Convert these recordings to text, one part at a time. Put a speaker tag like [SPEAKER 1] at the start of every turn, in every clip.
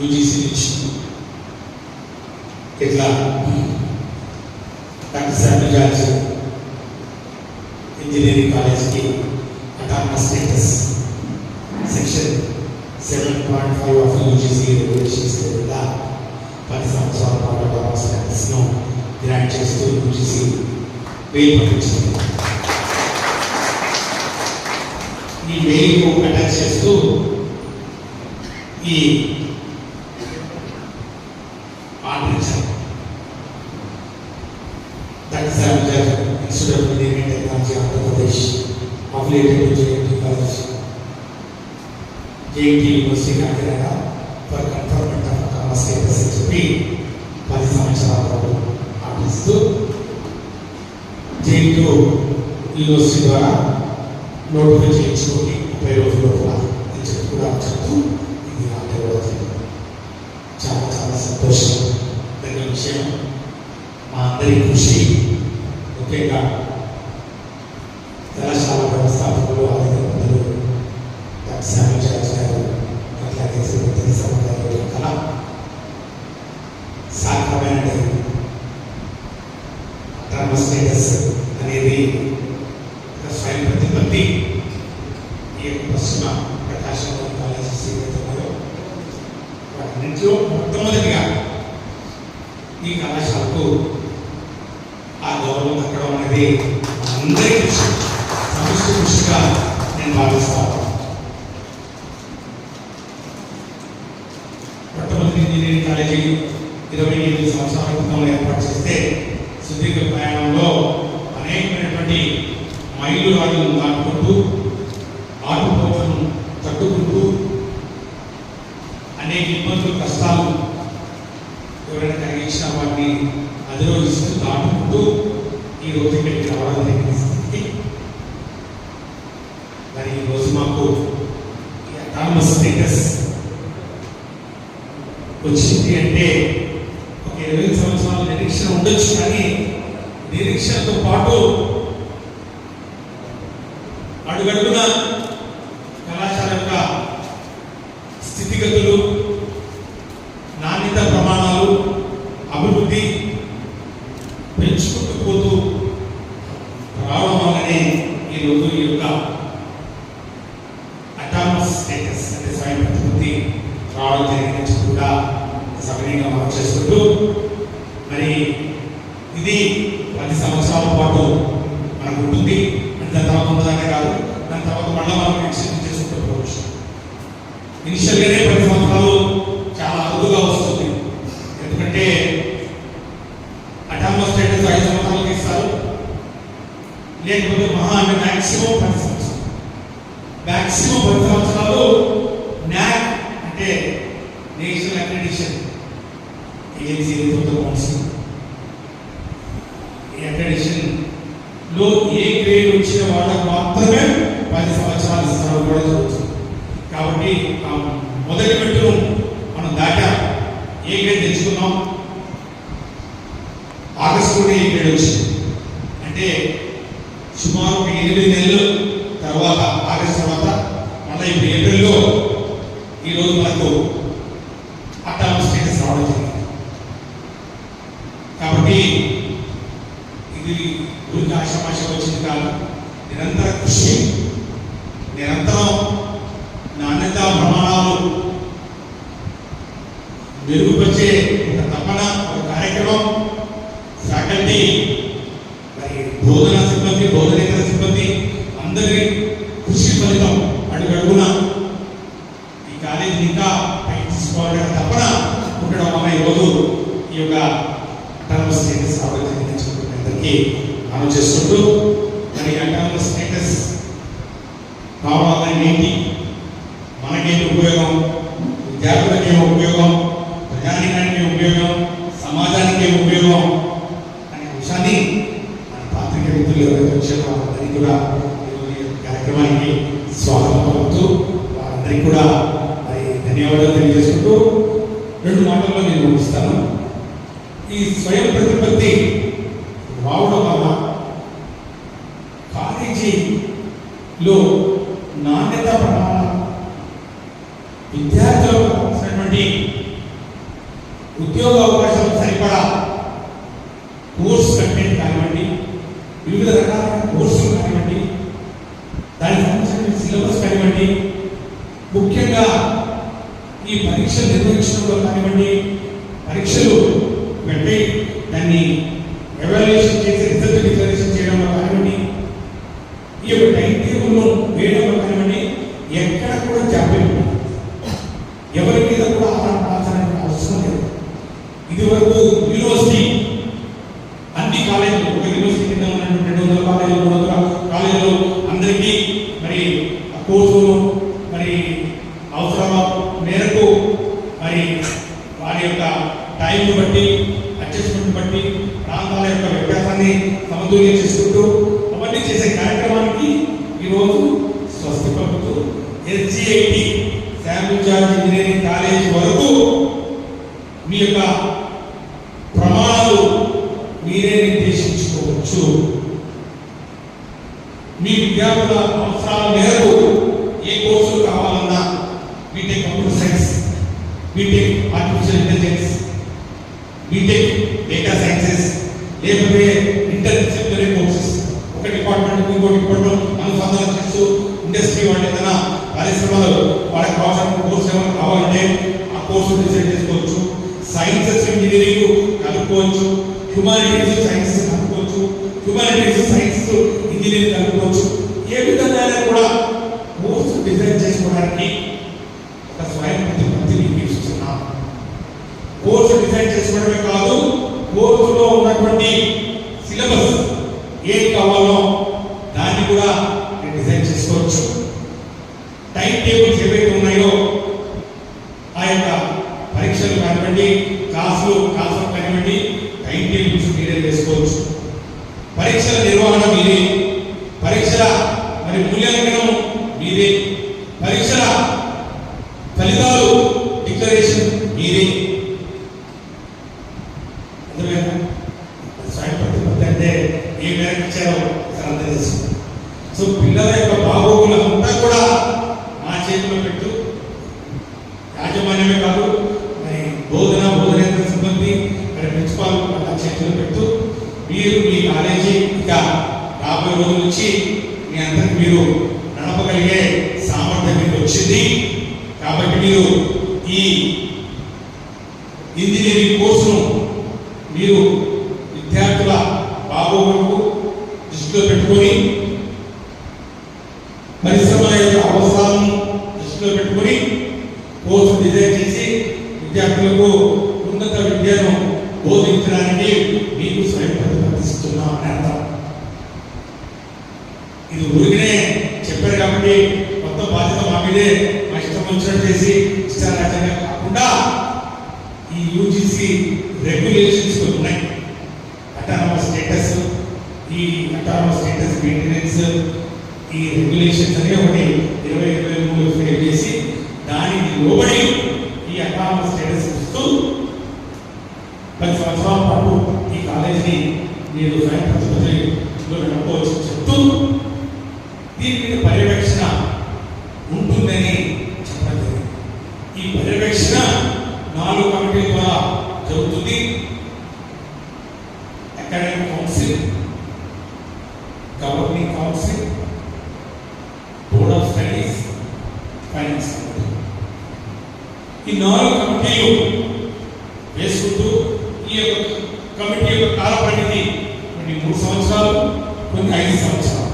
[SPEAKER 1] UGC నుంచి. ఇట్లా doctor Samuel George engineering కాలేజ్కి autonomous status section seven point five of UGC regulations కింద పది సంవత్సరాల పాటు అటానమస్ స్టేటస్ను గ్రాంట్ చేస్తూ యూజీసీ మెయిల్ పంపించింది. ఈ మెయిల్కు అటాచ్ చేస్తూ ఈ ఆర్డర్ ఇచ్చారు డాక్టర్ సాహెబ్ jar institute of engineering Andhra Pradesh affiliated JNT college. JNT university Kakinada for conferment of commerce status అని చెప్పి పది సంవత్సరాల పాటు ఆటిస్తూ జేఎన్టీ యూనివర్సిటీ ద్వారా నోటిఫై చేయించుకొని ముప్పై రోజుల లోపల అని చెప్పి కూడా చెప్తూ ఇది ఆర్డర్ ఇవ్వడం చాలా చాలా సంతోషం. దగ్గర విషయం మా అందరి కృషి ముఖ్యంగా సార్థకమైన ధర్మ స్టేటస్ అనేది ఒక స్వయం ప్రతిపత్తి ఈ యొక్క పశ్చిమ ప్రకాశం కాలేజీ శ్రీమతిలో వాటిలో మొట్టమొదటిగా ఈ కళాశాలకు ఆ గౌరవం దక్కడం అనేది అందరి కృషి సమిష్టి కృషిగా నేను భావిస్తాను మొట్టమొదటి ఇంజనీరింగ్ కాలేజీ ఇరవై ఎనిమిది సంవత్సరాల క్రితం ఏర్పాటు చేస్తే సుదీర్ఘ ప్రయాణంలో అనేకమైనటువంటి మైలు రాళ్ళను దాటుకుంటూ ఆటుపోట్లను తట్టుకుంటూ అనేక ఇబ్బందులు కష్టాలు ఎవరైనా కలిగించిన వాటిని అధిరోహిస్తూ దాటుకుంటూ ఈ రోజు ఇక్కడికి రావడం జరిగిన స్థితి మరి ఈ రోజు మాకు అటానమస్ స్టేటస్ వచ్చింది అంటే ఒక ఇరవై సంవత్సరాల నిరీక్షణ ఉండొచ్చు కానీ నిరీక్షణతో పాటు అడుగడుగున కళాశాల యొక్క స్థితిగతులు నాణ్యత ప్రమాణాలు అభివృద్ధి పెంచుకుంటూ పోతూ రావడం వల్లనే ఈరోజు ఈ యొక్క అటానమస్ స్టేటస్ అంటే స్వయం ప్రతిపత్తి రావడం జరిగిందని కూడా సవినీయంగా మనం చేసుకుంటూ మరి ఇది పది సంవత్సరాల పాటు మనకు ఉంటుంది అంటే దాని తర్వాత ఉన్నదానే కాదు దాని తర్వాత మళ్ళీ మనం ఎక్స్టెండ్ చేసుకుంటూ పోవచ్చు ఇనిషియల్గానే పది సంవత్సరాలు చాలా అరుదుగా వస్తుంది ఎందుకంటే అటానమస్ స్టేటస్ ఐదు సంవత్సరాలకు ఇస్తారు లేకపోతే మహా అంటే మ్యాక్సిమం పది సంవత్సరాలు మ్యాక్సిమం పది సంవత్సరాలు న్యాక్ అంటే నేషనల్ అక్రెడిషన్ ఏజెన్సీ ఏదైతే కౌన్సిల్ ఈ అక్రెడిషన్లో ఏ గ్రేడ్ వచ్చిన వాళ్ళకు మాత్రమే పది సంవత్సరాల ఇస్తారు కూడా జరుగుతుంది. కాబట్టి మొదటి మెట్టును మనం దాటాం. ఏ గ్రేడ్ తెచ్చుకున్నాం? ఆగస్టులోనే ఏ గ్రేడ్ వచ్చింది? అంటే సుమారు ఒక ఎనిమిది నెలలు తర్వాత ఆగస్ట్ తర్వాత మళ్ళీ ఇప్పుడు ఏప్రిల్లో ఈరోజు మనకు అట్టామ స్టేటస్ రావడం జరిగింది కాబట్టి ఇది ఊరికి ఆశామాష వచ్చింది కాదు. నిరంతర కృషి నిరంతరం నాణ్యత ప్రమాణాలు మెరుగుపరిచే ఒక తపన ఒక కార్యక్రమం ఫ్యాకల్టీ మరి బోధన సిబ్బంది బోధనేతర సిబ్బంది అందరి కృషి ఫలితం అడుగడుగున ఈ కాలేజీని ఇంకా పైకి తీసుకోవాలనే తపన ఉండడం వల్ల ఈరోజు ఈ యొక్క అటానమస్ స్టేటస్ రావడం జరిగిందని చెప్పి మీ అందరికీ మనం చేసుకుంటూ మరి అటానమస్ స్టేటస్ రావడం వల్ల ఏంటి మనకేంటి ఉపయోగం విద్యార్థులకి ఏం ఉపయోగం ప్రజానికానికి ఏం ఉపయోగం సమాజానికి ఏం ఉపయోగం అనే అంశాన్ని మన పాత్రిక వ్యక్తులు ఎవరైతే వచ్చారో వారందరికీ కూడా ఈరోజు ఈ కార్యక్రమానికి స్వాగతం అందరికీ కూడా మరి ధన్యవాదాలు తెలియజేసుకుంటూ రెండు మాటల్లో నేను ముగిస్తాను. ఈ స్వయం ప్రతిపత్తి రావడం వల్ల కాలేజీలో నాణ్యత ప్రమాణం విద్యార్థులకు కావాల్సినటువంటి ఉద్యోగ అవకాశాలు సరిపడా కోర్స్ కంటెంట్ కానివ్వండి వివిధ రకాల కోర్సులు కానివ్వండి దానికి సంబంధించిన సిలబస్ కానివ్వండి ముఖ్యంగా ఈ పరీక్షలు నిర్వహించడంలో కానివ్వండి పరీక్షలు పెట్టి దాన్ని ఎవాల్యుయేషన్ చేసి రిజల్ట్ డిక్లరేషన్ చేయడంలో కానివ్వండి ఈ యొక్క టైం టేబుల్ను వేయడంలో కానివ్వండి ఎక్కడ కూడా జాప్యం ఎవరి మీద కూడా ఆధారపడాల్సిన అవసరం లేదు. ఇది వరకు యూనివర్సిటీ అన్ని కాలేజీలు ఒక యూనివర్సిటీ కింద ఉన్నటువంటి రెండు వందల కాలేజీలు మూడు వందల కాలేజీలు అందరికీ మరి ఆ కోర్సులు మరి అవసరం మేరకు మరి వారి యొక్క టైంను బట్టి అడ్జస్ట్మెంట్ బట్టి ప్రాంతాల యొక్క వ్యత్యాసాన్ని సమతుల్యం చేసుకుంటూ అవన్నీ చేసే కార్యక్రమానికి ఈరోజు స్వస్తి పలుకుతూ ఎస్జిఐటి శాంపుల్ ఇంజనీరింగ్ కాలేజ్ వరకు మీ యొక్క ప్రమాణాలు మీరే నిర్దేశించుకోవచ్చు. మీ విద్యార్థుల అవసరాల మేరకు ఏ కోర్సులు కావాలన్నా BTech computer science BTech artificial intelligence BTech data sciences లేకపోతే ఇంటర్డిసిప్లినరీ కోర్సెస్ ఒక డిపార్ట్మెంట్ ఇంకో డిపార్ట్మెంట్ అనుసంధానం చేస్తూ ఇండస్ట్రీ వాళ్ళు ఏదైనా పరిశ్రమలు వాళ్ళకి కావాల్సిన కోర్సు ఏమైనా కావాలంటే ఆ కోర్సు డిసైడ్ చేసుకోవచ్చు. సైన్సెస్ ఇంజనీరింగ్ కలుపుకోవచ్చు హ్యుమానిటీస్ సైన్సెస్ కలుపుకోవచ్చు హ్యుమానిటీస్ సైన్స్ ఇంజనీరింగ్ కలుపుకోవచ్చు ఏ విధంగా కూడా కోర్సు డిజైన్ చేసుకోవడానికి ఒక స్వయం ప్రతిపత్తిని మీకు కోర్సు డిజైన్ చేసుకోవడమే కాదు కోర్సులో ఉన్నటువంటి సిలబస్ ఏది కావాలో దాన్ని కూడా మీరు డిజైన్ చేసుకోవచ్చు టైం టేబుల్స్ ఏవైతే ఉన్నాయో ఆ యొక్క పరీక్షలు కానివ్వండి క్లాసులు క్లాసులు కానివ్వండి టైం టేబుల్స్ మీరే వేసుకోవచ్చు పరీక్షల నిర్వహణ మీరే పరీక్షల మరి మూల్యాంకనం మీరే పరీక్షల ఫలితాలు డిక్లరేషన్ ఇది అర్థమైందా స్వయం ప్రతిపత్తి అంటే ఏ మేరకు ఇచ్చారో ఒకసారి అర్థం సో పిల్లల యొక్క బాగోగులు అంతా కూడా మా చేతిలో పెట్టు. యాజమాన్యమే కాదు మరి బోధన బోధనేతర సిబ్బంది మరి ప్రిన్సిపాల్ వాళ్ళ చేతిలో పెట్టు. మీరు మీ కాలేజీ ఇంకా రాబోయే రోజు నుంచి మీ అందరికి మీరు నడపగలిగే సామర్థ్యం మీకు వచ్చింది. కాబట్టి మీరు ఈ ఇంజనీరింగ్ కోర్సును మీరు విద్యార్థుల బాగోగులకు దృష్టిలో పెట్టుకొని పరిశ్రమల యొక్క అవసరాలను దృష్టిలో పెట్టుకొని కోర్సు డిజైన్ చేసి విద్యార్థులకు ఉన్నత విద్యను బోధించడానికి మీకు స్వయంపతిస్తున్నాం అని అర్థం. ఇది ఊరికనే చెప్పారు కాబట్టి మొత్తం బాధ్యత మా మీదే మా ఇష్టం చేసి ఇష్టారాజ్యంగా కాకుండా ఈ యూజీసీ రెగ్యులేషన్స్ ఉన్నాయి. అటానమస్ స్టేటస్ ఈ అటానమస్ స్టేటస్ మెయింటెనెన్స్ ఈ రెగ్యులేషన్స్ అనే ఒకటి ఇరవై ఇరవై మూడు ఫేర్ చేసి దానికి లోబడి ఈ అటానమస్ స్టేటస్ ఇస్తూ పది సంవత్సరాల పాటు ఈ కాలేజీని మీరు స్వయం ప్రతిపత్తిలో నడుపుకోవచ్చు చెప్తూ దీని మీద పర్యవేక్షణ ఉంటుందని చెప్పడం జరిగింది. ఈ పర్యవేక్షణ నాలుగు కమిటీల ద్వారా జరుగుతుంది academic council governing council board of studies finance committee ఈ నాలుగు కమిటీలు వేసుకుంటూ ఈ యొక్క కమిటీ యొక్క కాల పరిమితి కొన్ని మూడు సంవత్సరాలు కొన్ని ఐదు సంవత్సరాలు.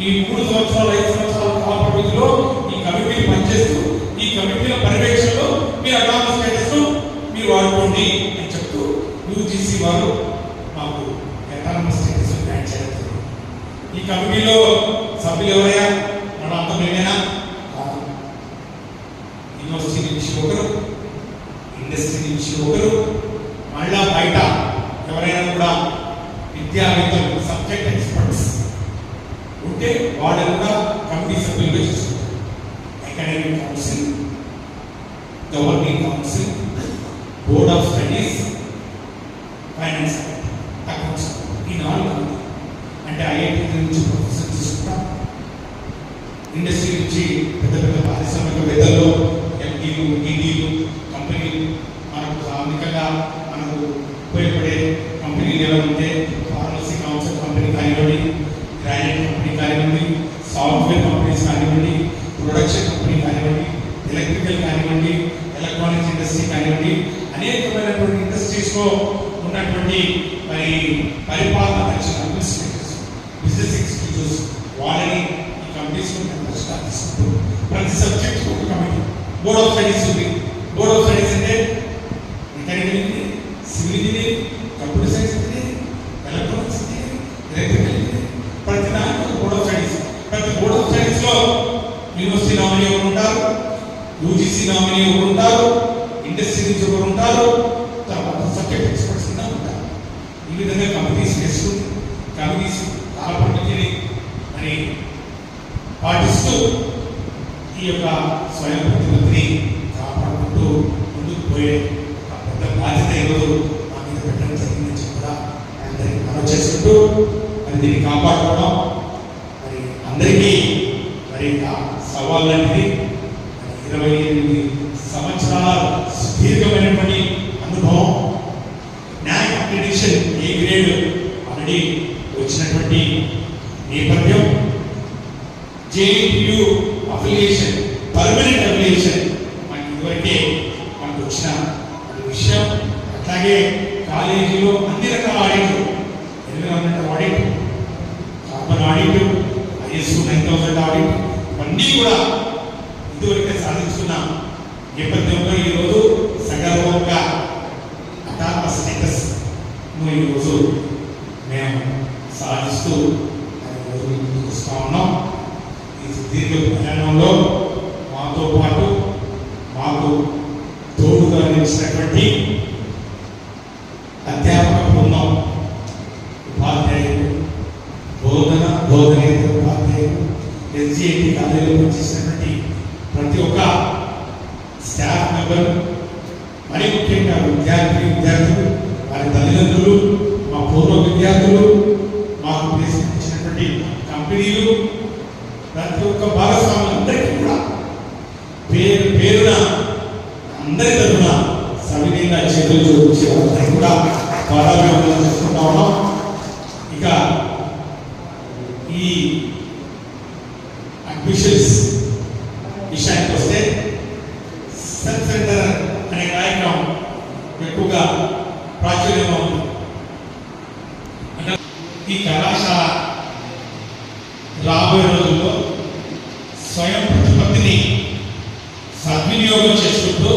[SPEAKER 1] ఈ మూడు సంవత్సరాలు ఐదు సంవత్సరాల కాల పరిమితిలో ఈ కమిటీ పనిచేస్తూ ఈ కమిటీల పర్యవేక్షణలో మీరు అకామ స్టేటస్ మీరు వాడుకోండి అని చెప్తూ యూజీసీ వారు మాకు అకానమస్ స్టేటస్ గ్రాంట్ ఈ కమిటీలో సభ్యులు ఎవరైనా మన అంత మేమేనా కాదు యూనివర్సిటీ నుంచి ఒకరు ఇండస్ట్రీ నుంచి ఒకరు మళ్ళా బయట ఎవరైనా కూడా విద్యావేత్తలు సబ్జెక్ట్ ఎక్స్పర్ట్స్ ఉంటే వాళ్ళని కూడా కమిటీ సభ్యులుగా చూసుకుంటారు academic council governing council board of studies finance accounts ఈనాడు అంటే ఐఐటి నుంచి ప్రొఫెసర్ తీసుకుంటాం. ఇండస్ట్రీ నుంచి పెద్ద పెద్ద పారిశ్రామికవేత్తలు ఎంపీలు ఈడీలు కంపెనీలు మనకు సామాజికంగా మనకు ఉపయోగపడే కంపెనీలు ఏమైనా ఉంటే ఫార్మసీ కౌన్సిల్ కంపెనీ కానివ్వండి గ్రానైట్ కంపెనీ కానివ్వండి సాఫ్ట్వేర్ కంపెనీస్ కానివ్వండి ప్రొడక్షన్ కంపెనీ కానివ్వండి కెమికల్ కానివ్వండి ఎలక్ట్రానిక్స్ ఇండస్ట్రీ కానివ్వండి అనేకమైనటువంటి ఇండస్ట్రీస్లో ఉన్నటువంటి మరి పరిపాలన దక్షిణ అడ్మినిస్ట్రేటర్స్ బిజినెస్ ఎగ్జిక్యూటివ్స్ వాళ్ళని ఈ కంపెనీస్ తీసుకుంటూ ప్రతి సబ్జెక్ట్ ఒక కమిటీ బోర్డ్ ఆఫ్ స్టడీస్ ఉంది. బోర్డ్ ఆఫ్ స్టడీస్ అంటే mechanical engineering civil engineering computer science engineering electronics engineering electrical engineering. ప్రతి దానికి ఒక బోర్డ్ ఆఫ్ స్టడీస్ ప్రతి బోర్డ్ ఆఫ్ స్టడీస్లో యూనివర్సిటీ నామినీ ఉంటారు? యూజీసీ నామినీ ఒకరు ఉంటారు ఇండస్ట్రీ నుంచి ఒకరు ఉంటారు తర్వాత సబ్జెక్ట్ ఎక్స్పర్ట్స్ కింద ఉంటారు. ఈ విధంగా కంపెనీస్ వేస్తుంది కంపెనీస్ కాలపరిమితిని మరి పాటిస్తూ ఈ యొక్క స్వయం ప్రతిపత్తిని కాపాడుకుంటూ ముందుకు పోయే పెద్ద బాధ్యత ఈరోజు మా మీద పెట్టడం జరిగిందని చెప్పి కూడా అందరికీ మనం చేసుకుంటూ మరి దీన్ని కాపాడుకోవడం మరి అందరికీ మరి సవాళ్ళు అనేది ఇరవై ఎనిమిది సంవత్సరాల సుదీర్ఘమైనటువంటి అనుభవం న్యాయ అక్రిడిషన్ ఏ గ్రేడ్ ఆల్రెడీ వచ్చినటువంటి నేపథ్యం. జేఎన్యు అఫిలియేషన్ పర్మనెంట్ అఫిలియేషన్ మనకి ఇదివరకే మనకు వచ్చిన విషయం. అట్లాగే కాలేజీలో అన్ని రకాల ఆడిట్లు environmental audit carbon audit ISO nine thousand audit ఇవన్నీ కూడా ఇదివరకే సాధించుకున్న నేపథ్యంలో ఈరోజు సగర్వంగా అటాత్మ స్టేటస్ ఈరోజు మేము సాధిస్తూ మరి ముందుకు వస్తా ఉన్నాం. ఈ సుదీర్ఘ ప్రయాణంలో మాతో పాటు మాకు తోడుగా నిలిచినటువంటి అధ్యాపక బృందం ఉపాధ్యాయులు బోధన బోధనేతర ఉపాధ్యాయులు ఎస్జిఐటి కాలేజీలో పనిచేసినటువంటి ప్రతి ఒక్క స్టాఫ్ మెంబర్ మరి ముఖ్యంగా విద్యార్థి విద్యార్థులు వారి తల్లిదండ్రులు మా పూర్వ విద్యార్థులు మాకు ఇచ్చినటువంటి కంపెనీలు ప్రతి ఒక్క భాగస్వాములందరికీ కూడా పేరు పేరున అందరి తరఫున సవినీయంగా చేతులు చూపించే అందరికీ కూడా పారాభివందనం చేసుకుంటా ఉన్నాం. ఇక ఈ అడ్మిషన్స్ విషయానికి వస్తే సెల్ఫ్ సెంటర్ అనే కార్యక్రమం ఎక్కువగా ప్రాచుర్యంలో ఉంది ఈ కళాశాల రాబోయే రోజుల్లో స్వయం ప్రతిపత్తిని సద్వినియోగం చేసుకుంటూ